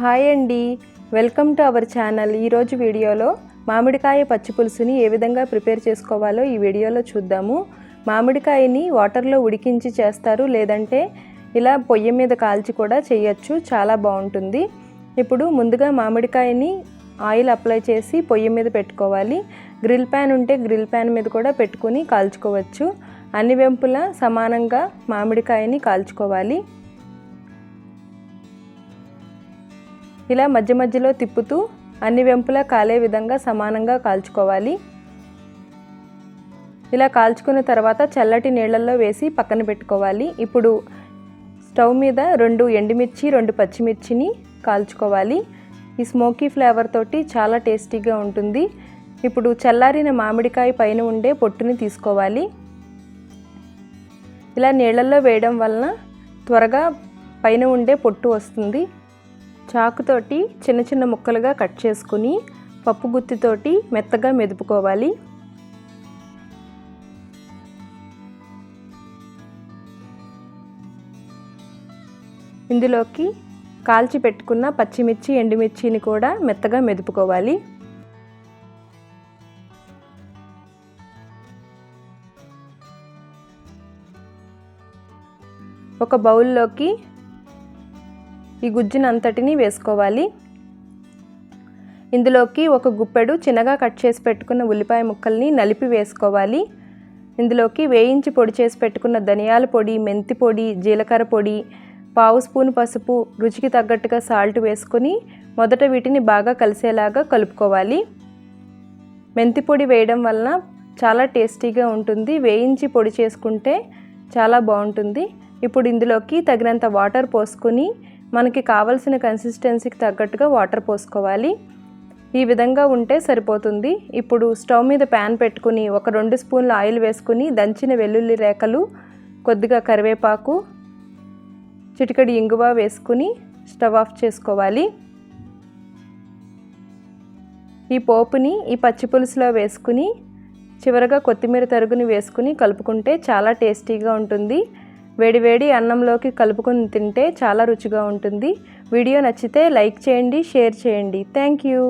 Hi అండి. Welcome to our channel. ఈరోజు వీడియోలో మామిడికాయ పచ్చి పులుసుని ఏ విధంగా ప్రిపేర్ చేసుకోవాలో ఈ వీడియోలో చూద్దాము. మామిడికాయని వాటర్లో ఉడికించి చేస్తారు లేదంటే ఇలా పొయ్యి మీద కాల్చి కూడా చేయొచ్చు. చాలా బాగుంటుంది. ఇప్పుడు ముందుగా మామిడికాయని ఆయిల్ అప్లై చేసి పొయ్యి మీద పెట్టుకోవాలి. గ్రిల్ ప్యాన్ ఉంటే గ్రిల్ ప్యాన్ మీద కూడా పెట్టుకుని కాల్చుకోవచ్చు. అన్ని వెంపులా సమానంగా మామిడికాయని కాల్చుకోవాలి. ఇలా మధ్య మధ్యలో తిప్పుతూ అన్ని వెంపులా కాలే విధంగా సమానంగా కాల్చుకోవాలి. ఇలా కాల్చుకున్న తర్వాత చల్లటి నీళ్ళల్లో వేసి పక్కన పెట్టుకోవాలి. ఇప్పుడు స్టవ్ మీద రెండు ఎండుమిర్చి రెండు పచ్చిమిర్చిని కాల్చుకోవాలి. ఈ స్మోకీ ఫ్లేవర్ తోటి చాలా టేస్టీగా ఉంటుంది. ఇప్పుడు చల్లారిన మామిడికాయ పైన ఉండే పొట్టుని తీసుకోవాలి. ఇలా నీళ్ళల్లో వేయడం వలన త్వరగా పైన ఉండే పొట్టు వస్తుంది. చాకుతోటి చిన్న చిన్న ముక్కలుగా కట్ చేసుకుని పప్పు గుత్తితోటి మెత్తగా మెదుపుకోవాలి. ఇందులోకి కాల్చి పెట్టుకున్న పచ్చిమిర్చి ఎండుమిర్చిని కూడా మెత్తగా మెదుపుకోవాలి. ఒక బౌల్లోకి ఈ గుజ్జునంతటిని వేసుకోవాలి. ఇందులోకి ఒక గుప్పెడు చిన్నగా కట్ చేసి పెట్టుకున్న ఉల్లిపాయ ముక్కల్ని నలిపి వేసుకోవాలి. ఇందులోకి వేయించి పొడి చేసి పెట్టుకున్న ధనియాల పొడి మెంతి పొడి జీలకర్ర పొడి పావు స్పూన్ పసుపు రుచికి తగ్గట్టుగా సాల్ట్ వేసుకొని మొదట వీటిని బాగా కలిసేలాగా కలుపుకోవాలి. మెంతి పొడి వేయడం వలన చాలా టేస్టీగా ఉంటుంది. వేయించి పొడి చేసుకుంటే చాలా బాగుంటుంది. ఇప్పుడు ఇందులోకి తగినంత వాటర్ పోసుకొని మనకి కావలసిన కన్సిస్టెన్సీకి తగ్గట్టుగా వాటర్ పోసుకోవాలి. ఈ విధంగా ఉంటే సరిపోతుంది. ఇప్పుడు స్టవ్ మీద ప్యాన్ పెట్టుకుని ఒక రెండు స్పూన్ల ఆయిల్ వేసుకుని దంచిన వెల్లుల్లి రేఖలు కొద్దిగా కరివేపాకు చిటికడి ఇంగువ వేసుకుని స్టవ్ ఆఫ్ చేసుకోవాలి. ఈ పోపుని ఈ పచ్చి పులుసులో వేసుకుని చివరగా కొత్తిమీర తరుగుని వేసుకుని కలుపుకుంటే చాలా టేస్టీగా ఉంటుంది. వేడివేడి అన్నంలోకి కలుపుకొని తింటే చాలా రుచిగా ఉంటుంది. వీడియో నచ్చితే లైక్ చేయండి షేర్ చేయండి. Thank you.